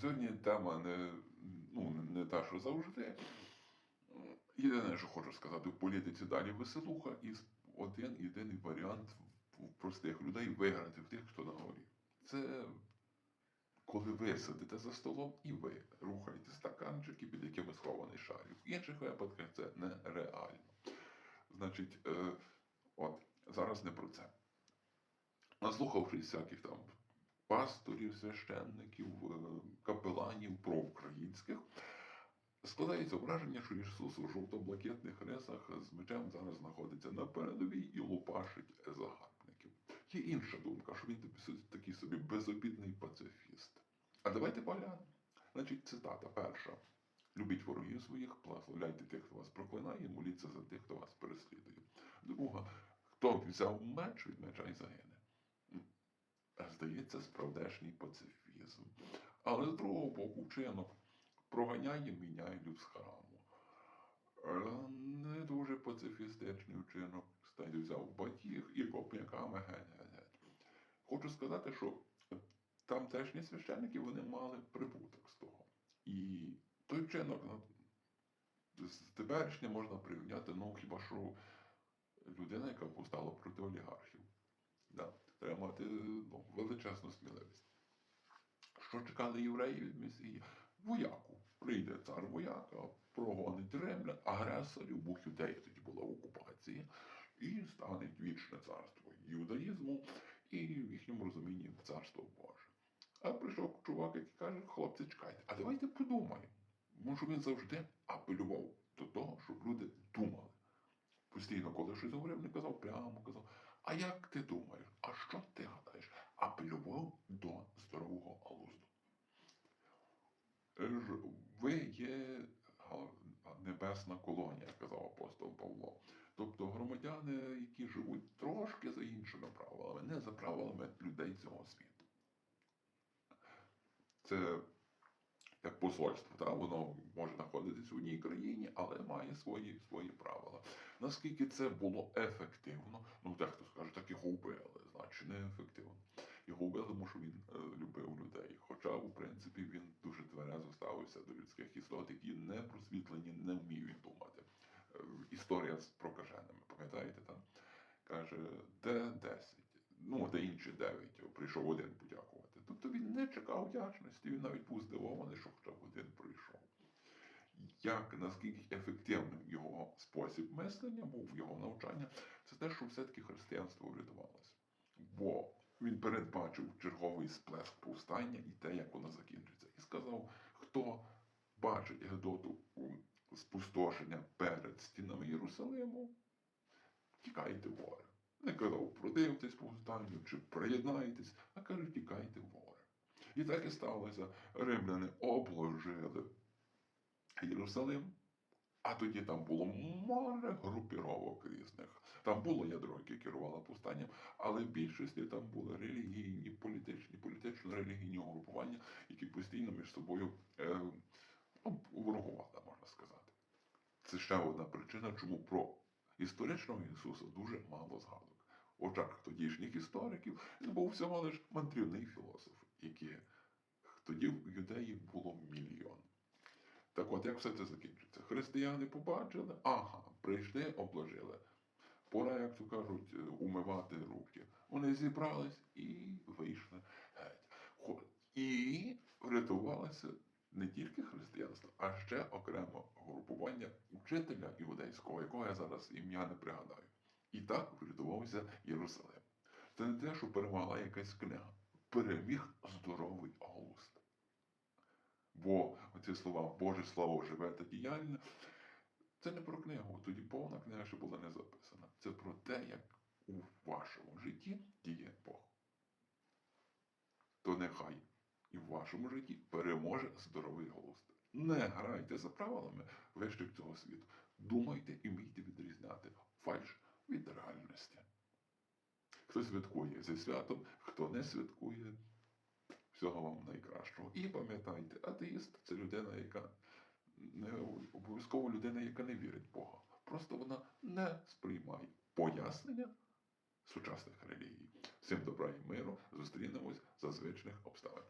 Сьогодні тема не, ну, не та, що завжди. Єдине, що хочу сказати, в політиці далі веселуха і один єдиний варіант простих людей виграти в тих, хто на горі. Це коли ви сидите за столом і ви рухаєте стаканчики, під якими схований шарик. В інших випадках це нереально. Значить, е, от, зараз не про це. Наслухавшись всяких там пасторів, священників, е, капеланів проукраїнських, складається враження, що Ісус у жовто-блакитних рисах з мечем зараз знаходиться на передовій і лупашить загарбників. Є інша думка, що він такий собі безобідний пацифіст. А давайте поглянемо. Значить, цитата перша. Любіть ворогів своїх, благословляйте тих, хто вас проклинає, моліться за тих, хто вас переслідує. Друга, хто взяв меч від меча і загине. Здається, справдешній пацифізм. Але з другого боку, вчинок проганяє, міняє люд з храму. Е, Не дуже пацифістичний вчинок. Кстати, взяв батіг і копняками геть-геть-геть. Хочу сказати, що тамтешні священники вони мали прибуток з того. І той вчинок ну, з теперішнім можна порівняти, ну хіба що людина, яка повстала величезну сміливість. Що чекали євреї від Месії? Вояку. Прийде цар вояка, прогонить римлян, агресорів, бо юдеї тоді була в окупації, і стане вічне царство юдаїзму і в їхньому розумінні царство Боже. А прийшов чувак, який каже, хлопці, чекайте, а давайте подумаємо. Може він завжди апелював до того, щоб люди думали. Постійно, коли щось говорив, не казав прямо, казав, а як ти думаєш? А що ти гадаєш? Апелював до здорового глузду. Е, Ви є небесна колонія, казав апостол Павло. Тобто громадяни, які живуть трошки за іншими правилами, не за правилами людей цього світу. Це як посольство, та? воно може знаходитись в одній країні, але має свої, свої правила. Наскільки це було ефективно, ну дехто скаже, так його вбили, значить не ефективно. Його вбили, тому що він е, любив людей. Хоча, у принципі, він дуже тверезо ставився до людських істот, які не просвітлені, не вміють думати. Е, історія з прокаженими, пам'ятаєте там? Каже, де 10? Ну, де інші 9, прийшов один подякувати. Тобто він не чекав вдячності, він навіть був здивований, що хоча б один прийшов. Як наскільки ефективним його спосіб мислення був, його навчання, це те, що все-таки християнство врятувалося. Бо він передбачив черговий сплеск повстання і те, як воно закінчиться. І сказав, хто бачить Гедоту спустошення перед стінами Єрусалиму, тікайте в горе. Не казав, продивтесь повстанню чи приєднайтесь, а каже, тікайте в горе. І так і сталося. Римляни обложили Єрусалим, а тоді там було море групіровок різних. Там було ядро, яке керувало повстанням, але в більшості там були релігійні, політичні, політично-релігійні угрупування, які постійно між собою е, ну, ворогували, можна сказати. Це ще одна причина, чому про історичного Ісуса дуже мало згадок. Очах тодішніх істориків він був всього лиш мандрівний філософ, який тоді в юдеї було мільйон. Так от, як все це закінчиться? Християни побачили, ага, прийшли, обложили. Пора, як то кажуть, е, умивати руки. Вони зібрались і вийшли геть. І врятувалося не тільки християнство, а ще окремо групування вчителя іудейського, якого я зараз ім'я не пригадаю. І так врятувався Єрусалим. Це не те, що перемогла якась книга. Переміг здоровий глузд. Бо оці слова Боже Слово живе та діяльне, це не про книгу. Тоді повна книга ще була не записана. Це про те, як у вашому житті діє Бог. То нехай і в вашому житті переможе здоровий глузд. Не грайте за правилами вищих цього світу. Думайте і вмійте відрізняти фальш від реальності. Хто святкує зі святом, хто не святкує, всього вам найкращого. І пам'ятайте, атеїст це людина, яка не обов'язково людина, яка не вірить в Бога. Просто вона не сприймає пояснення сучасних релігій. Всім добра і миру. Зустрінемось за звичних обставин.